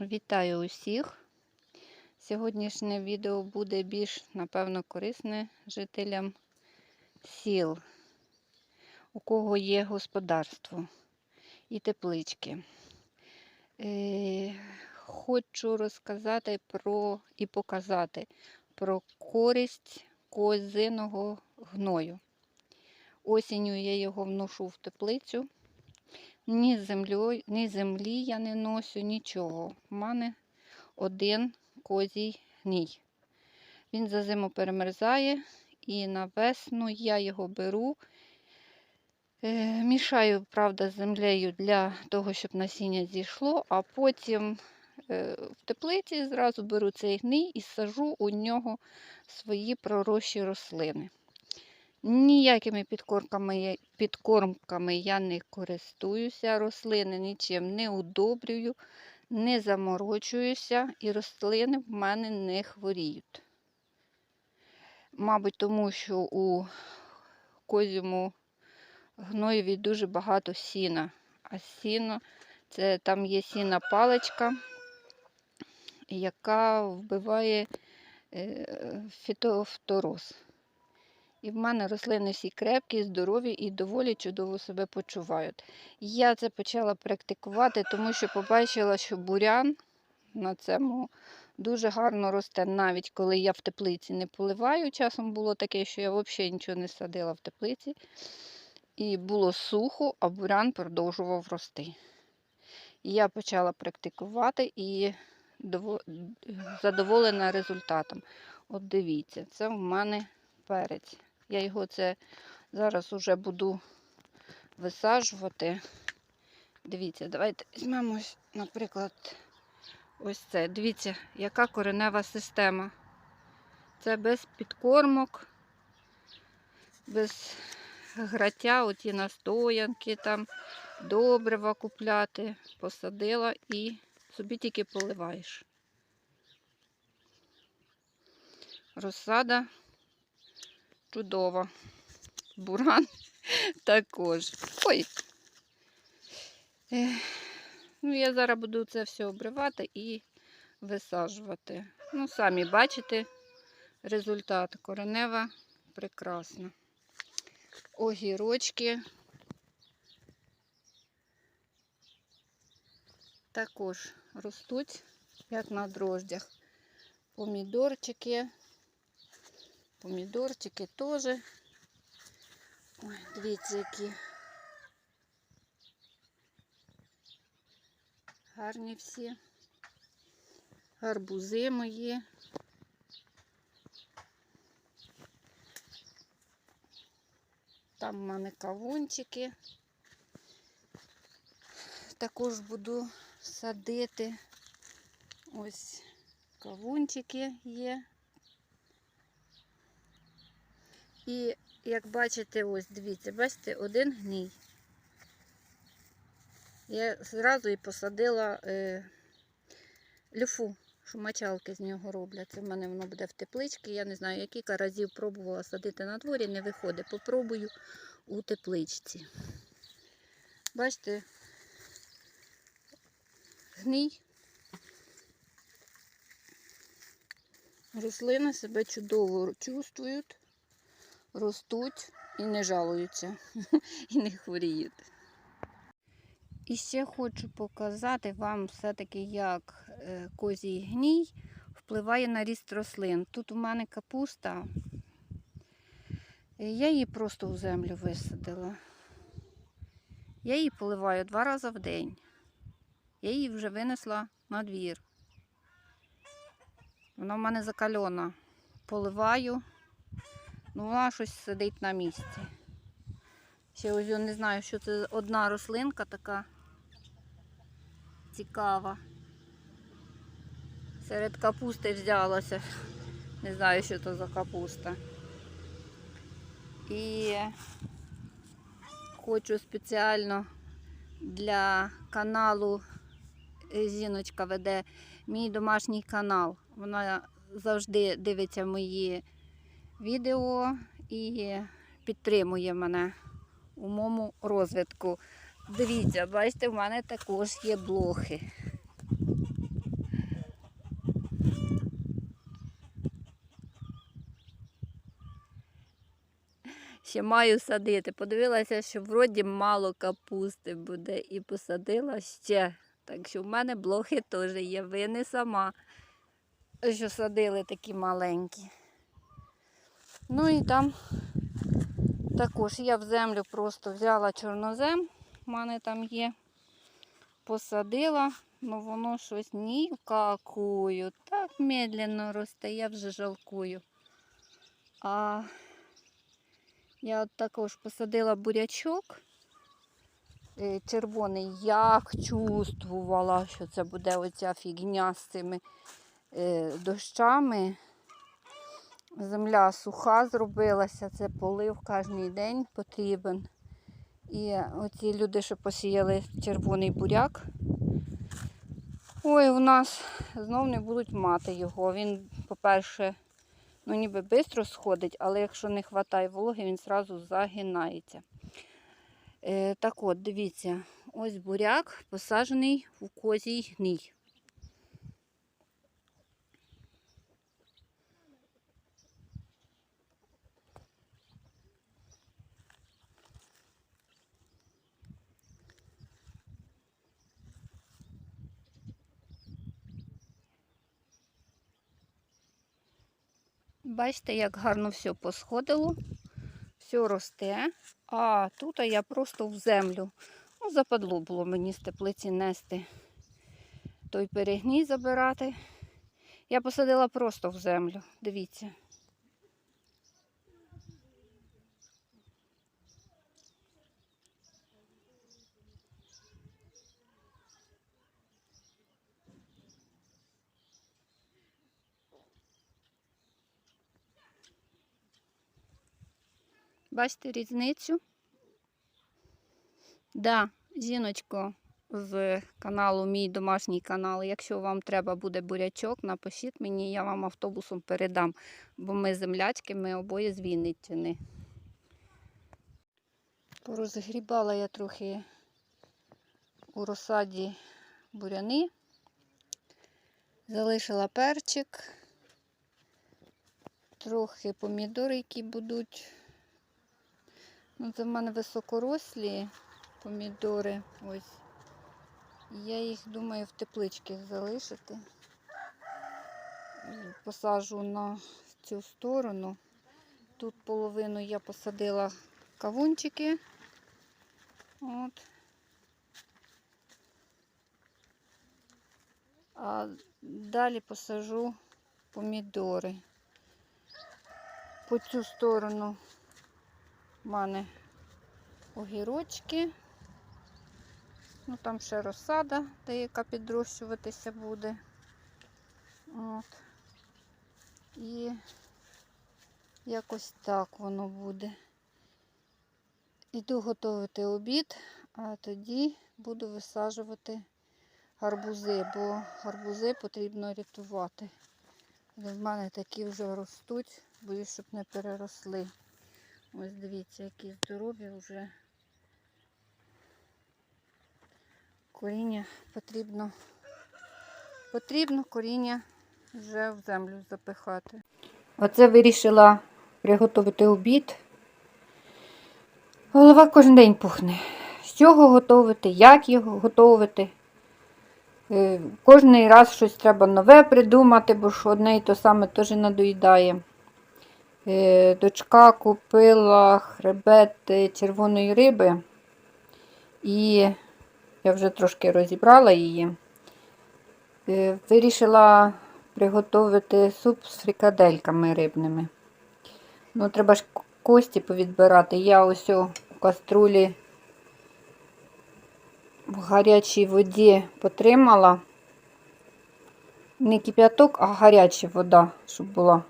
Вітаю усіх! Сьогоднішнє відео буде більш, напевно, корисне жителям сіл, у кого є господарство і теплички. Е, Хочу розказати про і показати про користь козиного гною. Осінню я його вношу в теплицю. Ні землі, ні землі я не носю, нічого. У мене один козій гній. Він за зиму перемерзає, і на весну я його беру, е, мішаю, правда, з землею для того, щоб насіння зійшло, а потім е, в теплиці зразу беру цей гний і сажу у нього свої пророщі рослини. Ніякими підкормками, підкормками я не користуюся, рослини нічим не удобрюю, не заморочуюся, і рослини в мене не хворіють. Мабуть, тому що у козьому гноєві дуже багато сіна. А сіно це там є сіна паличка, яка вбиває е, фітофтороз. І в мене рослини всі крепкі, здорові і доволі чудово себе почувають. Я це почала практикувати, тому що побачила, що бурян на цьому дуже гарно росте, навіть коли я в теплиці не поливаю. Часом було таке, що я взагалі нічого не садила в теплиці. І було сухо, а бурян продовжував рости. Я почала практикувати і задоволена результатом. От дивіться, це в мене перець. Я його це зараз уже буду висаджувати. Дивіться, давайте візьмемо, наприклад, ось це. Дивіться, яка коренева система. Це без підкормок, без граття, оті настоянки, там, добрива купляти, посадила і собі тільки поливаєш. Розсада чудова. Буран також. Ой. Ну, я зараз буду це все обривати і висаджувати. Ну, самі бачите результат. Коренева прекрасна. Огірочки. Також ростуть, як на дрождях. Помідорчики. Помідорчики теж. Ой, дивіться, які гарні всі. Гарбузи мої. Там в мене кавунчики. Також буду садити. Ось кавунчики є. І як бачите, ось дивіться, бачите, один гній. Я зразу і посадила е, люфу, що мочалки з нього роблять. Це в мене воно буде в тепличці. Я не знаю, які разів пробувала садити на дворі, не виходить. Попробую у тепличці. Бачите, гній. Рослини себе чудово чувствують ростуть і не жалуються, і не хворіють. І ще хочу показати вам все-таки, як е, козій гній впливає на ріст рослин. Тут у мене капуста. Е, Я її просто у землю висадила. Я її поливаю два рази в день. Я її вже винесла на двір. Вона в мене закальона. Поливаю. Ну, вона щось сидить на місці. Ще ось я не знаю, що це одна рослинка така цікава. Серед капусти взялася. Не знаю, що це за капуста. І хочу спеціально для каналу е, Зіночка веде мій домашній канал. Вона завжди дивиться мої відео і підтримує мене у моєму розвитку. Дивіться, бачите, в мене також є блохи. Ще маю садити. Подивилася, що вроді мало капусти буде і посадила ще. Так що в мене блохи теж є. Ви не сама, що садили такі маленькі. Ну і там також я в землю просто взяла чорнозем, в мене там є, посадила, ну воно щось нікакую. Так медленно росте, я вже жалкую. А я також посадила бурячок е, червоний. Як чувствувала, що це буде оця фігня з цими е, дощами. Земля суха зробилася, це полив кожен день потрібен. І оці люди, що посіяли червоний буряк, ой, у нас знов не будуть мати його. Він, по-перше, ну ніби швидко сходить, але якщо не вистачає вологи, він одразу загинається. Е, так от, дивіться, ось буряк посаджений у козій гній. Бачите, як гарно все посходило, все росте. А тут я просто в землю. Ну, западло було мені з теплиці нести той перегній забирати. Я посадила просто в землю. Дивіться. Бачите різницю? Да, жіночко з каналу Мій домашній канал. Якщо вам треба буде бурячок, напишіть мені, я вам автобусом передам, бо ми землячки, ми обоє з Вінниччини. Порозгрібала я трохи у розсаді буряни, залишила перчик, трохи помідори, які будуть. Ну, це в мене високорослі помідори. Ось. Я їх думаю в тепличці залишити. Посажу на цю сторону. Тут половину я посадила кавунчики. От. А далі посажу помідори. По цю сторону у мене огірочки. Ну, там ще розсада, деяка підрощуватися буде. От. І якось так воно буде. Іду готувати обід, а тоді буду висаджувати гарбузи, бо гарбузи потрібно рятувати. В мене такі вже ростуть, боюсь, щоб не переросли. Ось дивіться, які здорові вже коріння потрібно, потрібно коріння вже в землю запихати. Оце вирішила приготувати обід. Голова кожен день пухне. З чого готувати, як його готувати. Е, Кожний раз щось треба нове придумати, бо ж одне і то саме теж надоїдає. Е, Дочка купила хребет червоної риби, і я вже трошки розібрала її. Е, Вирішила приготувати суп з фрикадельками рибними. Ну, треба ж кості повідбирати. Я ось у каструлі в гарячій воді потримала. Не кип'яток, а гаряча вода, щоб була.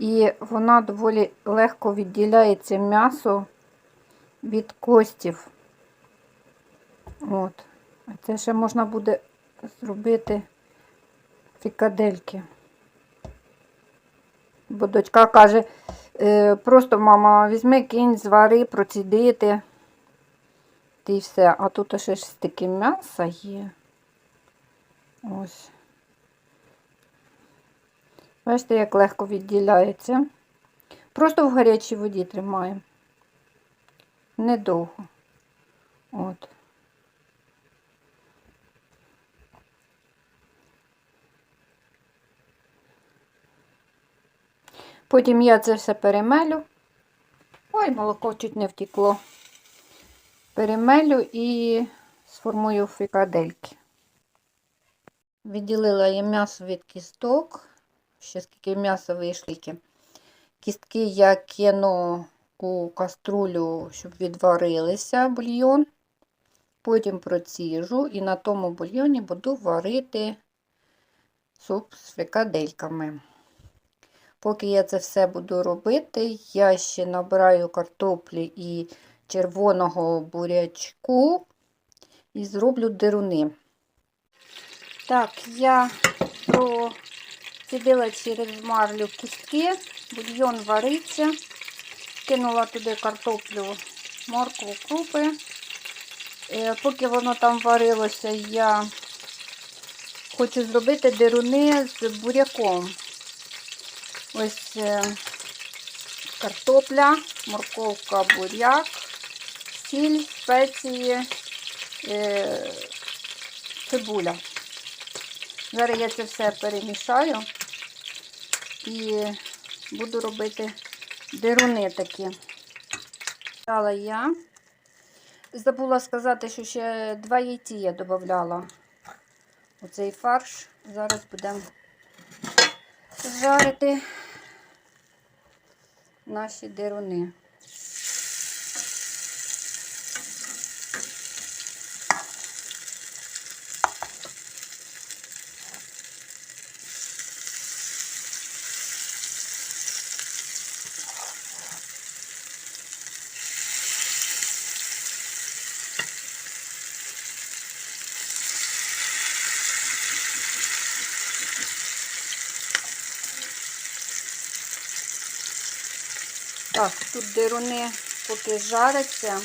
І вона доволі легко відділяється м'ясо від костів. От. Це ще можна буде зробити фікадельки. Бо дочка каже, «Е, просто мама, візьми кінь, звари, процідити. Й все. А тут ще ж таке м'ясо є. Ось. Бачите, як легко відділяється. Просто в гарячій воді тримаємо. недовго. От. Потім я це все перемелю. Ой, молоко чуть не втекло. Перемелю і сформую фрикадельки. Відділила я м'ясо від кісток. Ще скільки м'яса вийшло. Кістки я кину у каструлю, щоб відварилися бульйон. Потім проціжу і на тому бульйоні буду варити суп з фрикадельками. Поки я це все буду робити, я ще набираю картоплі і червоного бурячку і зроблю дируни. Так, я процідила через марлю кістки, бульйон вариться, кинула туди картоплю, моркву, крупи. Е, Поки воно там варилося, я хочу зробити дируни з буряком. Ось е, картопля, морковка, буряк, сіль, спеції, е, цибуля. Зараз я це все перемішаю і буду робити дируни такі. Дала я. Забула сказати, що ще два яйці я додавала у цей фарш. Зараз будемо жарити наші дируни. Так, тут дируни поки жариться.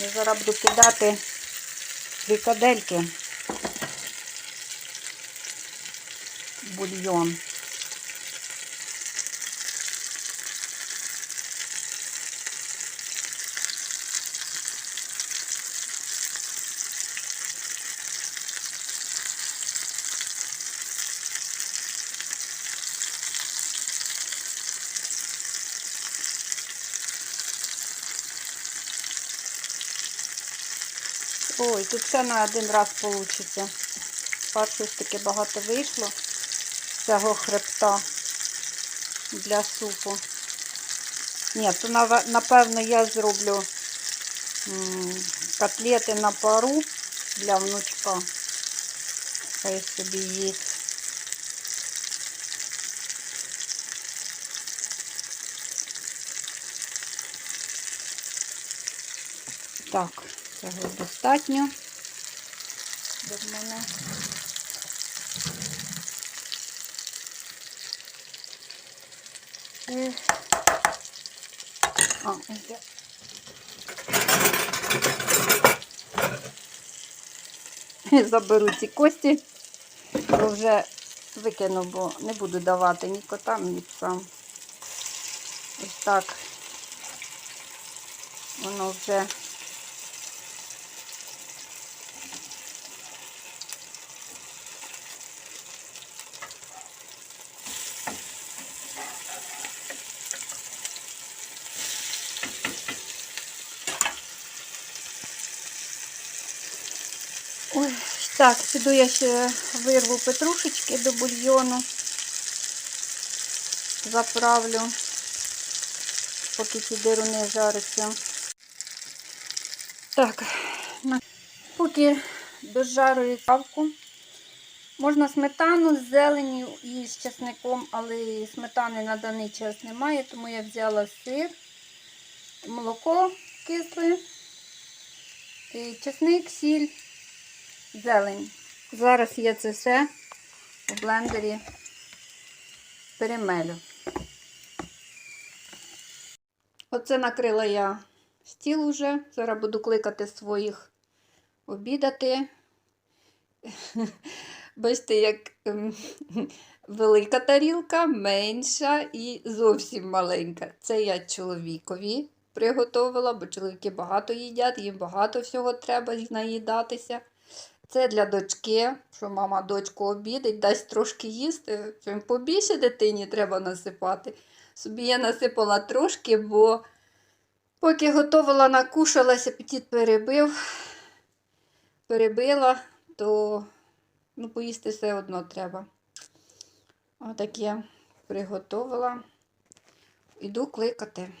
Я зараз буду кидати фрикадельки в бульйон. Ой, тут все на один раз вийде. Фаршу ж таки багато вийшло з цього хребта для супу. Ні, то напевно я зроблю котлети на пару для внучка. Хай собі їсть. Так, цього достатньо. До мене. Е. Ось. Заберу ці кості, бо вже викину, бо не буду давати ні котам, ні псам. Ось так. Воно вже Ой, так, піду я ще вирву петрушечки до бульйону. Заправлю, поки ці дируни жаряться. Так, поки дожарую кавку. Можна сметану з зеленю і з чесником, але сметани на даний час немає, тому я взяла сир, молоко кисле, чесник, сіль зелень. Зараз я це все у блендері перемелю. Оце накрила я стіл уже. Зараз буду кликати своїх обідати. Бачите, як ем, велика тарілка, менша і зовсім маленька. Це я чоловікові приготувала, бо чоловіки багато їдять, їм багато всього треба наїдатися. Це для дочки, що мама дочку обідить, дасть трошки їсти. Чим побільше дитині треба насипати. Собі я насипала трошки, бо поки готувала, накушалась, апетит перебив, перебила, то ну, поїсти все одно треба. Отак я приготувала. Іду кликати.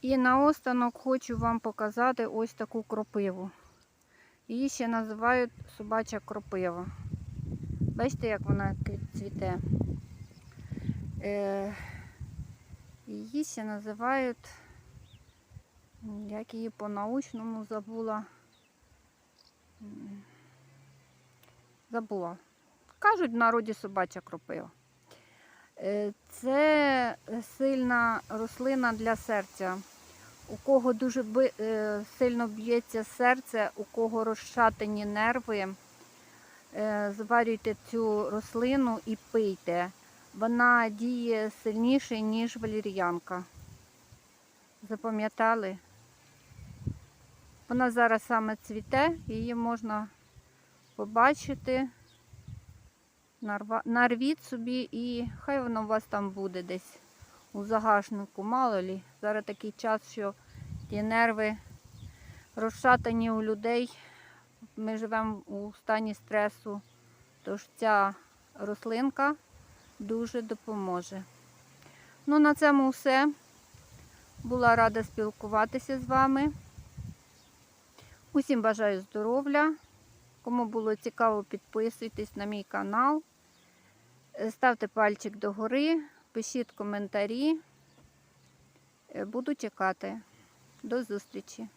І наостанок хочу вам показати ось таку кропиву. Її ще називають собача кропива. Бачите, як вона цвіте. Е, її ще називають, як її по-научному забула. Забула. Кажуть в народі собача кропива. Е, Це сильна рослина для серця. У кого дуже би, е, сильно б'ється серце, у кого розшатані нерви, е, зварюйте цю рослину і пийте. Вона діє сильніше, ніж валір'янка. Запам'ятали? Вона зараз саме цвіте, її можна побачити. Нарвіть собі і хай воно у вас там буде десь у загашнику, мало лі. Зараз такий час, що ті нерви розшатані у людей. Ми живемо у стані стресу, тож ця рослинка дуже допоможе. Ну, на цьому все. Була рада спілкуватися з вами. Усім бажаю здоров'я. Кому було цікаво, підписуйтесь на мій канал. Ставте пальчик догори, пишіть коментарі. Е, Буду чекати. До зустрічі!